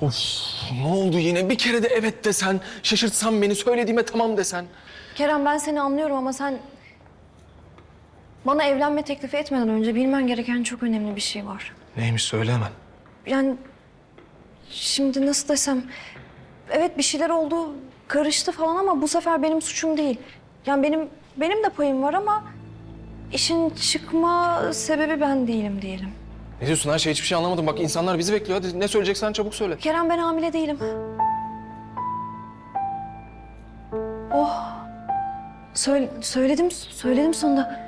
Of ne oldu yine? Bir kere de evet desen, şaşırtsan beni, söylediğime tamam desen. Kerem ben seni anlıyorum ama sen... Bana evlenme teklifi etmeden önce bilmen gereken çok önemli bir şey var. Neymiş söyle hemen. Yani şimdi nasıl desem... Evet bir şeyler oldu, karıştı falan ama bu sefer benim suçum değil. Yani benim benim de payım var ama işin çıkma sebebi ben değilim diyelim. Ne diyorsun her şey hiçbir şey anlamadım. Bak insanlar bizi bekliyor. Hadi ne söyleyeceksen çabuk söyle. Kerem ben hamile değilim. Oh. Söyle, söyledim, söyledim sonunda.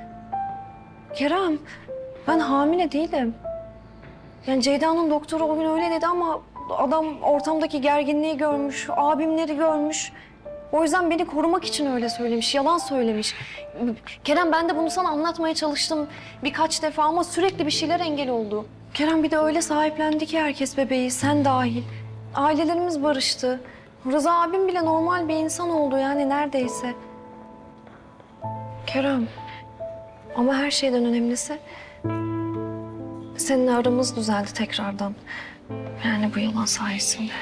Kerem, ben hamile değilim. Yani Ceyda'nın doktoru o gün öyle dedi ama adam ortamdaki gerginliği görmüş, abimleri görmüş. O yüzden beni korumak için öyle söylemiş, yalan söylemiş. Kerem ben de bunu sana anlatmaya çalıştım birkaç defa ama sürekli bir şeyler engel oldu. Kerem bir de öyle sahiplendi ki herkes bebeği, sen dahil. Ailelerimiz barıştı. Rıza abim bile normal bir insan oldu yani neredeyse. Kerem, ama her şeyden önemlisi seninle aramız düzeldi tekrardan. Yani bu yalan sayesinde.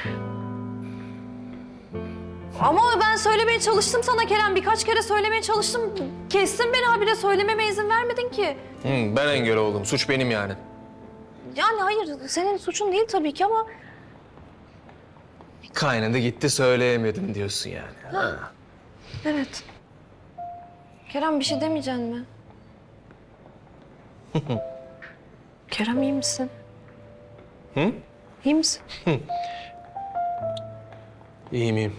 Ama ben söylemeye çalıştım sana Kerem. Birkaç kere söylemeye çalıştım. Kestin beni habire söylememe izin vermedin ki. Hı, ben engel oldum. Suç benim yani. Yani hayır senin suçun değil tabii ki ama... Kaynadı gitti söyleyemedim diyorsun yani. Ha. Evet. Kerem bir şey demeyeceksin mi? Kerem iyi misin? Hı? İyi misin? İyi miyim?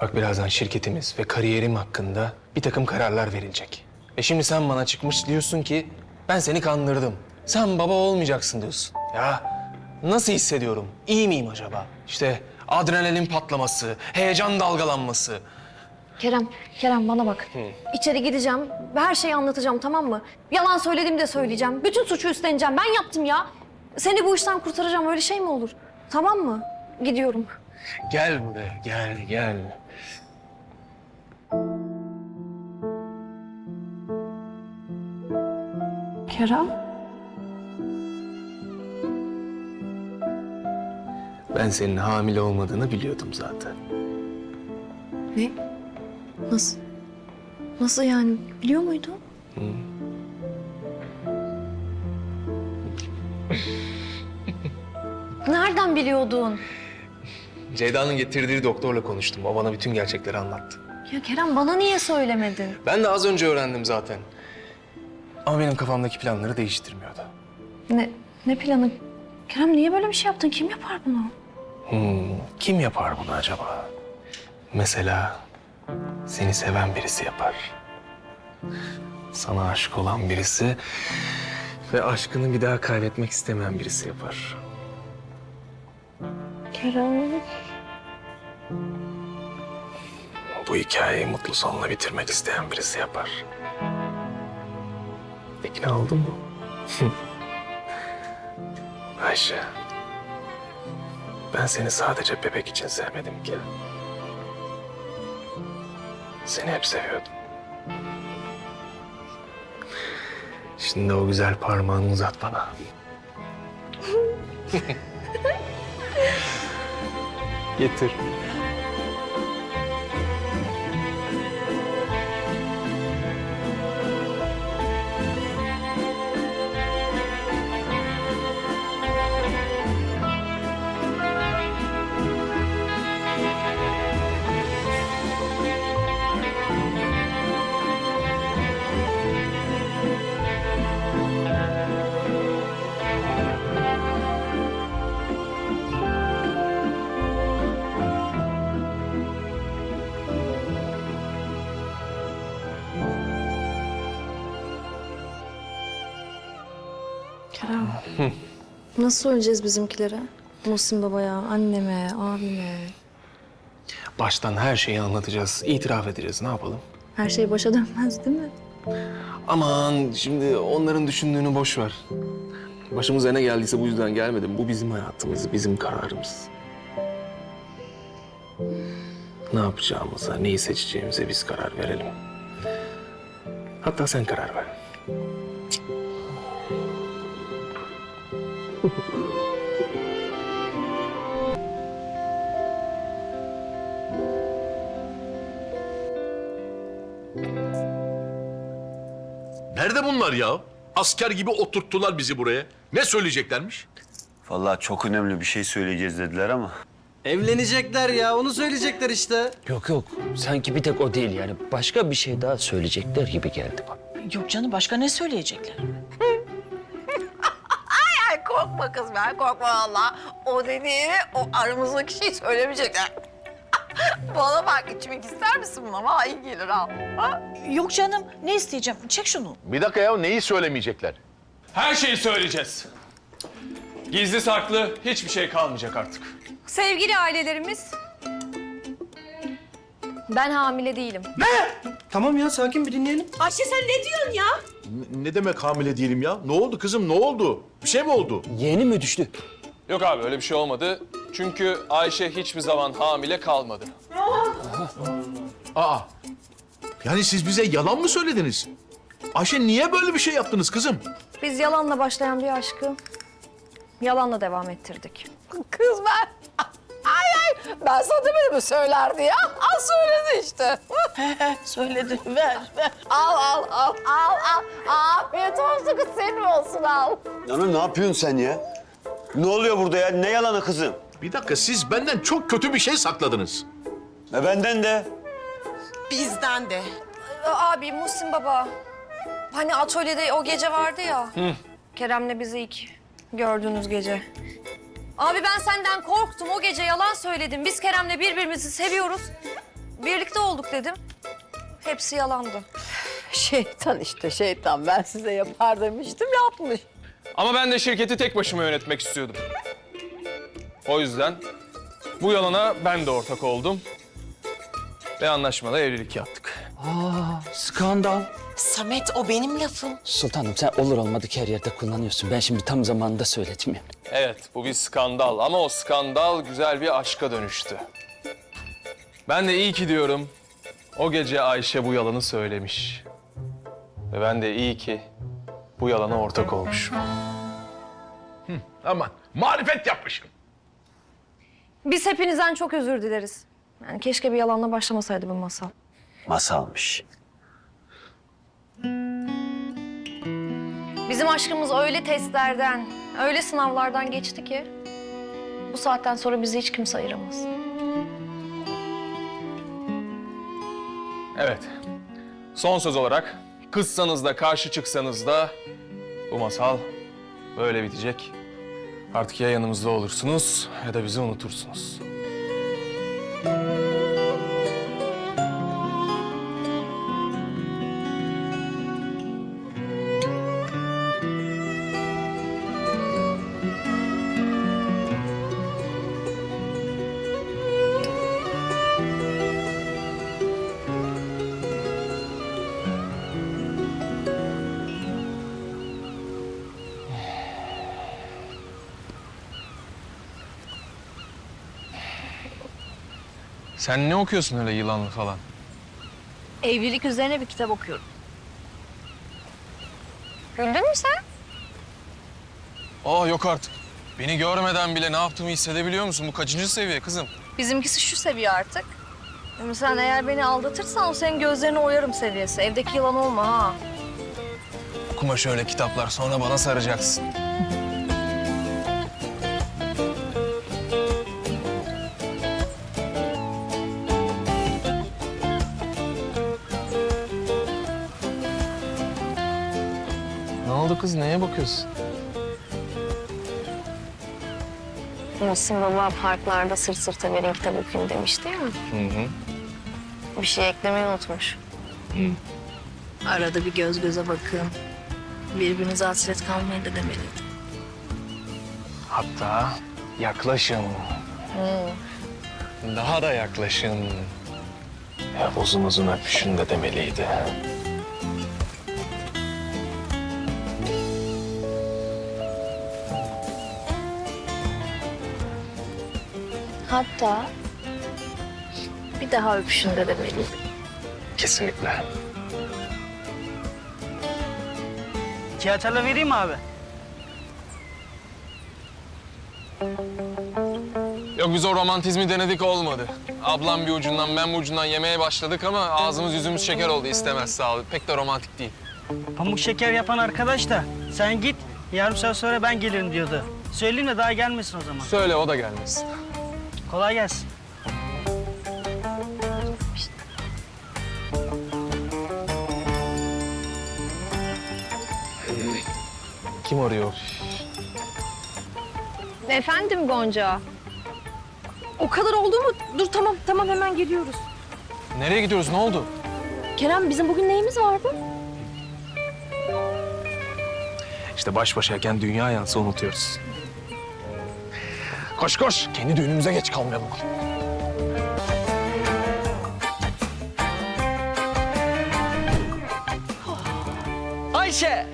Bak birazdan şirketimiz ve kariyerim hakkında bir takım kararlar verilecek. E şimdi sen bana çıkmış diyorsun ki ben seni kandırdım. Sen baba olmayacaksın diyorsun. Ya nasıl hissediyorum? İyi miyim acaba? İşte adrenalin patlaması, heyecan dalgalanması. Kerem, Kerem bana bak. İçeri gideceğim ve her şeyi anlatacağım tamam mı? Yalan söyledim de söyleyeceğim. Bütün suçu üstleneceğim. Ben yaptım ya. Seni bu işten kurtaracağım. Öyle şey mi olur? Tamam mı? Gidiyorum. Gel buraya, gel, gel. Kerem? Ben senin hamile olmadığını biliyordum zaten. Ne? Nasıl? Nasıl yani? Biliyor muydun? Nereden biliyordun? Ceyda'nın getirdiği doktorla konuştum. O bana bütün gerçekleri anlattı. Ya Kerem bana niye söylemedin? Ben de az önce öğrendim zaten. Ama benim kafamdaki planları değiştirmiyordu. Ne, ne planı? Kerem niye böyle bir şey yaptın? Kim yapar bunu? Hmm, kim yapar bunu acaba? Mesela seni seven birisi yapar. Sana aşık olan birisi ve aşkını bir daha kaybetmek istemeyen birisi yapar. Kerem. Bu hikayeyi mutlu sonla bitirmek isteyen birisi yapar. İkna oldun mu? Ayşe. Ben seni sadece bebek için sevmedim ki. Seni hep seviyordum. Şimdi o güzel parmağını uzat bana. Getir. Kerem. Nasıl söyleyeceğiz bizimkilere? Muhsin babaya, anneme, abime. Baştan her şeyi anlatacağız, itiraf edeceğiz. Ne yapalım? Her şey başa dönmez değil mi? Aman şimdi onların düşündüğünü boş ver. Başımıza ne geldiyse bu yüzden gelmedim. Bu bizim hayatımız, bizim kararımız. Ne yapacağımıza, neyi seçeceğimize biz karar verelim. Hatta sen karar ver. Nerede bunlar ya? Asker gibi oturttular bizi buraya. Ne söyleyeceklermiş? Vallahi çok önemli bir şey söyleyeceğiz dediler ama. Evlenecekler ya, onu söyleyecekler işte. Yok yok sanki bir tek o değil yani başka bir şey daha söyleyecekler gibi geldi bana. Yok canım başka ne söyleyecekler? Ay korkma kız ben korkma valla. O dediğini o aramızdaki şey söylemeyecekler. Bana bak içmek ister misin mama? İyi gelir al. Ha? Yok canım ne isteyeceğim? Çek şunu. Bir dakika ya neyi söylemeyecekler? Her şeyi söyleyeceğiz. Gizli saklı hiçbir şey kalmayacak artık. Sevgili ailelerimiz. Ben hamile değilim. Tamam ya, sakin bir dinleyelim. Ayşe sen ne diyorsun ya? Ne, ne demek hamile değilim ya? Ne oldu kızım ne oldu? Bir şey mi oldu? Yeni mi düştü? Yok abi öyle bir şey olmadı. Çünkü Ayşe hiçbir zaman hamile kalmadı. Aa. Yani siz bize yalan mı söylediniz? Ayşe niye böyle bir şey yaptınız kızım? Biz yalanla başlayan bir aşkı yalanla devam ettirdik. Kız ben. Ay ay ben sana demedim mi söylerdi ya? Al söyledi işte. Söyledi ver ver. al al al al al. Afiyet olsun kız senin olsun al. Hanım ne yapıyorsun sen ya? Ne oluyor burada ya? Ne yalanı kızım? Bir dakika siz benden çok kötü bir şey sakladınız. E benden de. Bizden de. Abi Muhsin baba. Hani atölyede o gece vardı ya. Kerem'le bizi ilk gördüğünüz gece. Abi ben senden korktum. O gece yalan söyledim. Biz Kerem'le birbirimizi seviyoruz. Birlikte olduk dedim. Hepsi yalandı. Şeytan işte şeytan. Ben size yapar demiştim yapmış. Ama ben de şirketi tek başıma yönetmek istiyordum. O yüzden bu yalana ben de ortak oldum. Ve anlaşmalı evlilik yaptık. Aa skandal. Samet o benim lafım. Sultanım sen olur olmadık her yerde kullanıyorsun. Ben şimdi tam zamanında söyledim yani. Evet, bu bir skandal ama o skandal güzel bir aşka dönüştü. Ben de iyi ki diyorum. O gece Ayşe bu yalanı söylemiş. Ve ben de iyi ki bu yalana ortak olmuşum. Aman marifet yapmışım. Biz hepinizden çok özür dileriz. Yani keşke bir yalanla başlamasaydı bu masal. Masalmış. Bizim aşkımız öyle testlerden, öyle sınavlardan geçti ki... ...bu saatten sonra bizi hiç kimse ayıramaz. Evet. Son söz olarak kızsanız da karşı çıksanız da bu masal böyle bitecek. Artık ya yanımızda olursunuz ya da bizi unutursunuz. Sen ne okuyorsun öyle yılanlı falan? Evlilik üzerine bir kitap okuyorum. Güldün mü sen? Aa yok artık. Beni görmeden bile ne yaptığımı hissedebiliyor musun? Bu kaçıncı seviye kızım? Bizimkisi şu seviye artık. Ama sen eğer beni aldatırsan o senin gözlerini oyarım seviyesi. Evdeki yılan olma ha. Okuma şöyle kitaplar sonra bana saracaksın. Neye bakıyorsun? Muhsin baba parklarda sırt sırta verin kitap okuyun demişti ya. Hı hı. Bir şey eklemeyi unutmuş. Arada bir göz göze bakın. Birbirinize hasret kalmayın da demeliydi. Hatta yaklaşın. Daha da yaklaşın. Ya uzun uzun öpüşün de demeliydi. Hatta bir daha öpüşün de demeliydi. Kesinlikle. Çiğaçarla vereyim mi abi? Yok biz o romantizmi denedik olmadı. Ablam bir ucundan ben bir ucundan yemeye başladık ama ağzımız yüzümüz şeker oldu istemez sağ ol. Pek de romantik değil. Pamuk şeker yapan arkadaş da sen git yarım saat sonra ben gelirim diyordu. Söyleyeyim de daha gelmesin o zaman. Söyle o da gelmesin. Kolay gelsin. Kim arıyor? Efendim Gonca. O kadar oldu mu? Dur tamam tamam hemen geliyoruz. Nereye gidiyoruz? Ne oldu? Kerem bizim bugün neyimiz vardı? İşte baş başayken dünya yansı unutuyoruz. Koş koş. Kendi düğünümüze geç kalmayalım. Ayşe!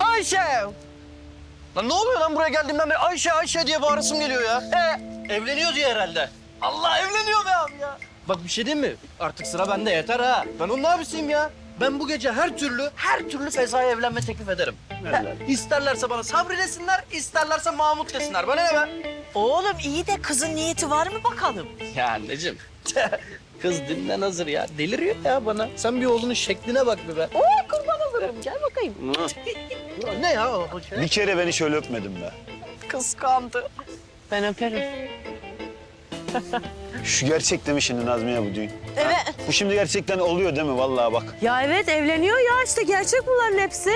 Ayşe! Lan ne oluyor lan buraya geldiğimden beri Ayşe Ayşe diye bağırasım geliyor ya. Ee, evleniyor diye herhalde. Allah evleniyor be abi ya. Bak bir şey diyeyim mi? Artık sıra bende yeter ha. Ben onun abisiyim ya. Ben bu gece her türlü, her türlü Feza'ya evlenme teklif ederim. İsterlerse bana Sabri desinler, isterlerse Mahmut desinler. Bana ne be? Oğlum iyi de kızın niyeti var mı bakalım? Ya anneciğim. Kız dünden hazır ya. Deliriyor ya bana. Sen bir oğlunun şekline bak bir be. Oo kurban olurum. Gel bakayım. ne ya o şey? Bir kere beni şöyle öpmedin be. Kıskandı. Ben öperim. Şu gerçekte mi şimdi Nazmiye bu düğün? Evet. Bu şimdi gerçekten oluyor değil mi? Vallahi bak. Ya evet evleniyor ya işte gerçek bunların hepsi.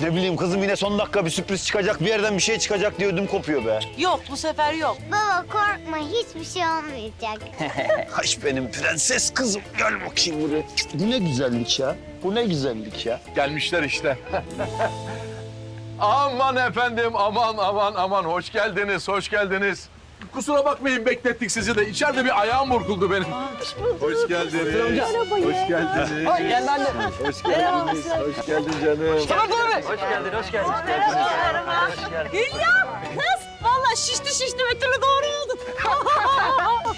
Ne bileyim kızım yine son dakika bir sürpriz çıkacak, bir yerden bir şey çıkacak diye ödüm kopuyor be. Yok bu sefer yok. Baba korkma hiçbir şey olmayacak. Haş benim prenses kızım. Gel bakayım buraya. Bu ne güzellik ya. Bu ne güzellik ya. Gelmişler işte. aman efendim, aman aman aman. Hoş geldiniz, hoş geldiniz. Kusura bakmayın beklettik sizi de. İçeride bir ayağım burkuldu benim. Hoş geldiniz. Hoş geldiniz. Ay gel anne. Hoş geldiniz. Hoş geldin canım. Tamam abi. Hoş geldin, hoş geldin. Hülya kız vallahi şişti şişti türlü doğru oldu.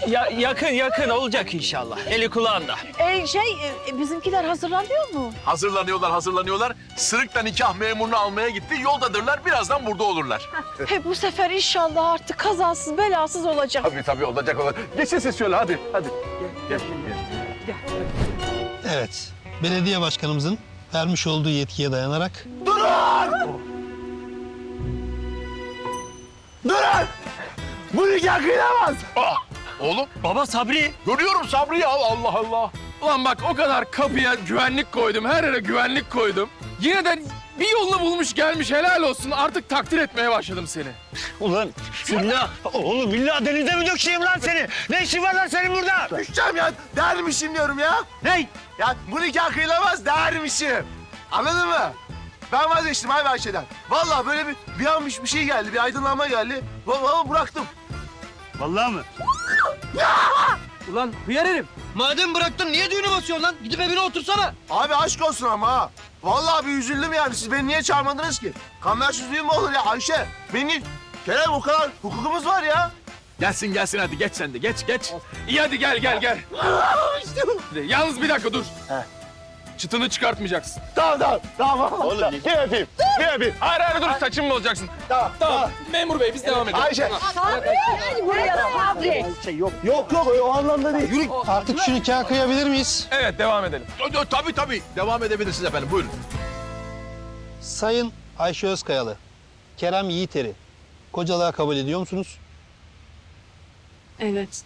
Ya, yakın yakın olacak inşallah. Eli kulağında. Ee, şey e, bizimkiler hazırlanıyor mu? Hazırlanıyorlar, hazırlanıyorlar. Sırık da nikah memurunu almaya gitti. Yoldadırlar. Birazdan burada olurlar. He bu sefer inşallah artık kazasız belasız olacak. Tabii tabii olacak olacak. Geçin siz şöyle hadi. Hadi. Gel, gel. Evet, belediye başkanımızın vermiş olduğu yetkiye dayanarak Durun! Bu nikah kıyılamaz. Ah, oğlum Baba Sabri. görüyorum Sabri'yi al Allah Allah. Ulan bak o kadar kapıya güvenlik koydum. Her yere güvenlik koydum. Yine de bir yolunu bulmuş gelmiş helal olsun. Artık takdir etmeye başladım seni. Ulan Billah. oğlum billahi denize mi dökeyim lan seni? Ne işin var lan senin burada? Düşeceğim ya. Dermişim diyorum ya. Ne? Ya bu nikah kıyılamaz dermişim. Anladın mı? Ben vazgeçtim abi Ayşe'den. Vallahi böyle bir, bir an bir bir şey geldi, bir aydınlanma geldi. Vallahi bıraktım. Vallahi mı? Ulan hıyar herif. Madem bıraktın niye düğünü basıyorsun lan? Gidip evine otursana. Abi aşk olsun ama ha. Vallahi bir üzüldüm yani. Siz beni niye çağırmadınız ki? Kamersız düğün mü olur ya Ayşe? Beni... Kerem o kadar hukukumuz var ya. Gelsin gelsin hadi geç sen de geç geç. İyi hadi gel gel gel. Yalnız bir dakika dur. Çıtını çıkartmayacaksın. Tamam tamam tamam. Oğlum bir öpeyim. Bir öpeyim. Hayır hayır dur saçımı bozacaksın. Tamam Tamam memur bey biz devam edelim. Ayşe. Yok yok o anlamda değil. Yürü. artık şu nikahı kıyabilir miyiz? Evet devam edelim. Tabii tabii. Devam edebilirsiniz efendim. Buyurun. Sayın Ayşe Özkayalı, Kerem Yiğiter'i kocalığa kabul ediyor musunuz? Evet.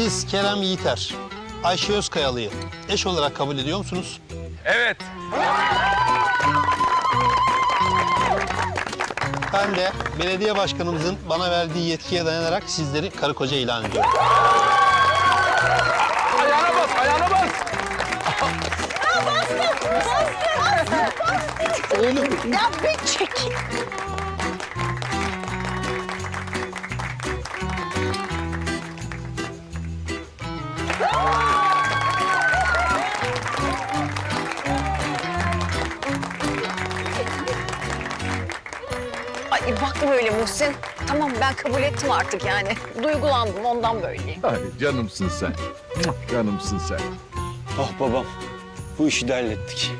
Siz Kerem Yiğiter, Ayşe Özkayalı'yı eş olarak kabul ediyor musunuz? Evet. Ben de belediye başkanımızın bana verdiği yetkiye dayanarak sizleri karı koca ilan ediyorum. Ayağına bas ayağına bas. Ya bir çekil. Muhsin. Tamam ben kabul ettim artık yani. Duygulandım ondan böyleyim. Ay canımsın sen. Canımsın sen. Oh babam. Bu işi de hallettik.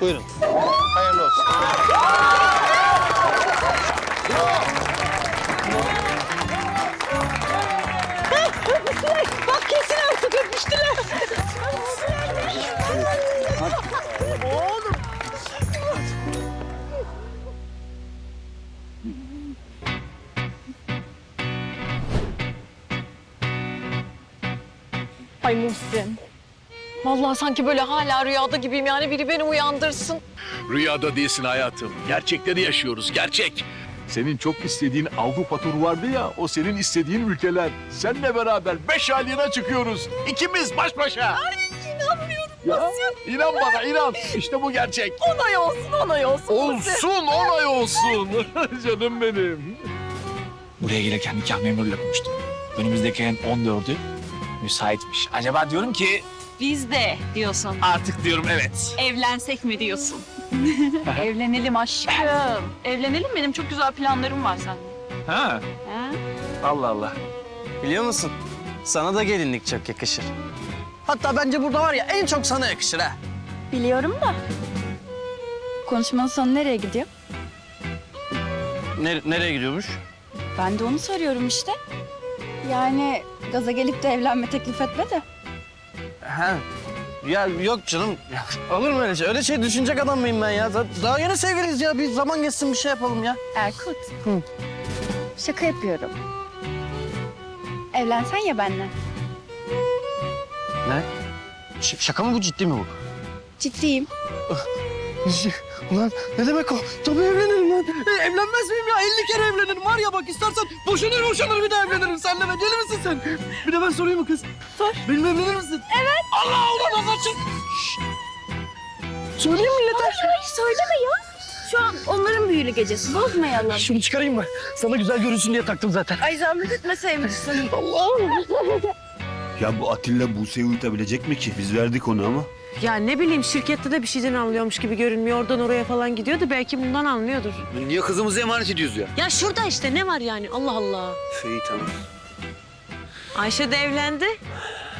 Buyurun. Hayırlı olsun. Ay Muhsin. Vallahi sanki böyle hala rüyada gibiyim yani biri beni uyandırsın. Rüyada değilsin hayatım. Gerçekleri yaşıyoruz, gerçek. Senin çok istediğin Avrupa turu vardı ya, o senin istediğin ülkeler. Seninle beraber beş aylığına çıkıyoruz. İkimiz baş başa. Ay inanmıyorum. Ya, inan bana, inan. İşte bu gerçek. Onay olsun, onay olsun. Olsun, onay olsun. Canım benim. Buraya gelirken nikah memuruyla konuştum. Önümüzdeki ayın 14'ü müsaitmiş. Acaba diyorum ki Biz de diyorsun. artık diyorum evet. Evlensek mi diyorsun? Evlenelim aşkım. Evlenelim benim çok güzel planlarım var seninle. Ha? Ha? Allah Allah. Biliyor musun? Sana da gelinlik çok yakışır. Hatta bence burada var ya en çok sana yakışır ha. Biliyorum da. Konuşmanın sonu nereye gidiyor? Ne- nereye gidiyormuş? Ben de onu soruyorum işte. Yani gaza gelip de evlenme teklif etme de. Ha. Ya yok canım. Ya, olur mu öyle şey? Öyle şey düşünecek adam mıyım ben ya? Da- Daha yeni sevgiliyiz ya. Bir zaman geçsin bir şey yapalım ya. Erkut. Şaka yapıyorum. Evlensen ya benimle. Ne? Ş- şaka mı bu ciddi mi bu? Ciddiyim. Ulan ne demek o? Tabii evlenirim lan. E, evlenmez miyim ya? 50 kere evlenirim var ya bak istersen boşanır boşanır bir daha evlenirim. Senle ben deli misin sen? Bir de ben sorayım mı kız? Sor. Benimle evlenir misin? Evet. Allah ulan anlatsın. Söyleyeyim millete. Söyleme ya. Şu an onların büyülü gecesi. Bozmayalım. Şunu çıkarayım mı? Sana güzel görünsün diye taktım zaten. Ay zahmet etmeseymişsin. Ya bu Atilla Buse'yi uyutabilecek mi ki? Biz verdik onu ama. Ya ne bileyim şirkette de bir şeyden anlıyormuş gibi görünmüyor. Oradan oraya falan gidiyordu. Belki bundan anlıyordur. Niye kızımızı emanet ediyoruz ya? Ya şurada işte ne var yani Allah Allah. İyi tamam. Ayşe de evlendi.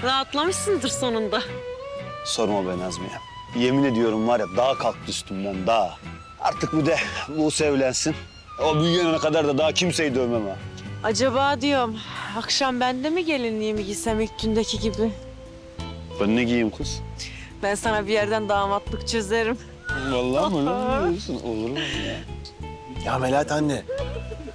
Rahatlamışsındır sonunda. Sorma be Nazmiye. Yemin ediyorum var ya dağ kalktı üstümden dağ. Artık bir de Buse evlensin. O büyüyene kadar da daha kimseyi dövmem ha. Acaba diyorum akşam ben de mi gelinliğimi giysem ilk gündeki gibi? Ben ne giyeyim kız? Ben sana bir yerden damatlık çözerim. Vallahi mi? Ne diyorsun? Olur mu ya? Ya Melahat anne,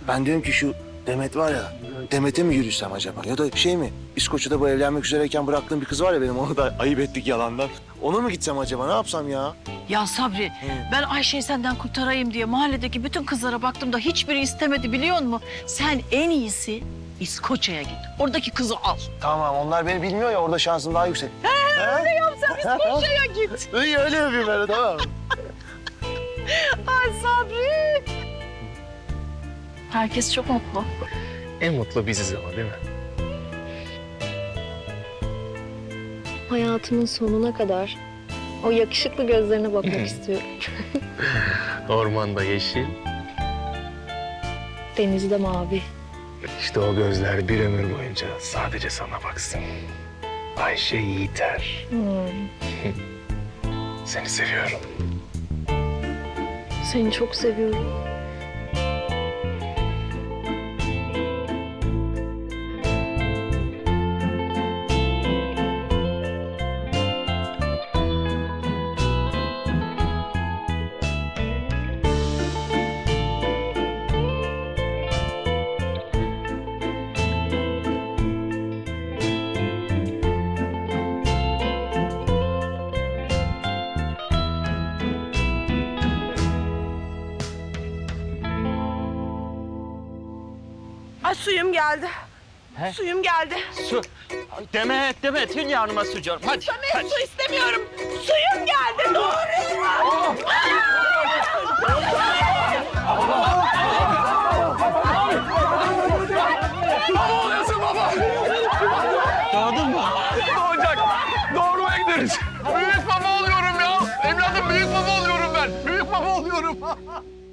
ben diyorum ki şu Demet var ya, Demet'e mi yürüsem acaba? Ya da şey mi, İskoçya'da bu evlenmek üzereyken bıraktığım bir kız var ya benim, onu da ayıp ettik yalandan. Ona mı gitsem acaba, ne yapsam ya? Ya Sabri, ben Ayşe'yi senden kurtarayım diye mahalledeki bütün kızlara baktım da hiçbiri istemedi biliyor musun? Sen en iyisi İskoçya'ya git. Oradaki kızı al. Tamam, onlar beni bilmiyor ya, orada şansım daha yüksek. He, öyle yapsam İskoçya'ya git. İyi, öyle yapayım ben de, tamam. Ay Sabri. Herkes çok mutlu. En mutlu biziz ama değil mi? Hayatımın sonuna kadar o yakışıklı gözlerine bakmak istiyorum. Ormanda yeşil, Denizde mavi. işte o gözler bir ömür boyunca sadece sana baksın. Ayşe Yiğiter. Seni seviyorum. Seni çok seviyorum. Suyum geldi. Suyum geldi. Su. Demet, Demet. Hülya Hanım'a su canım. Hadi. hadi. Su istemiyorum. Suyum geldi. Doğru. Baba oluyorsun baba. Doğdun mu? Doğacak. Doğurmaya gideriz. Büyük baba oluyorum ya. Evladım büyük baba oluyorum ben. Büyük baba oluyorum.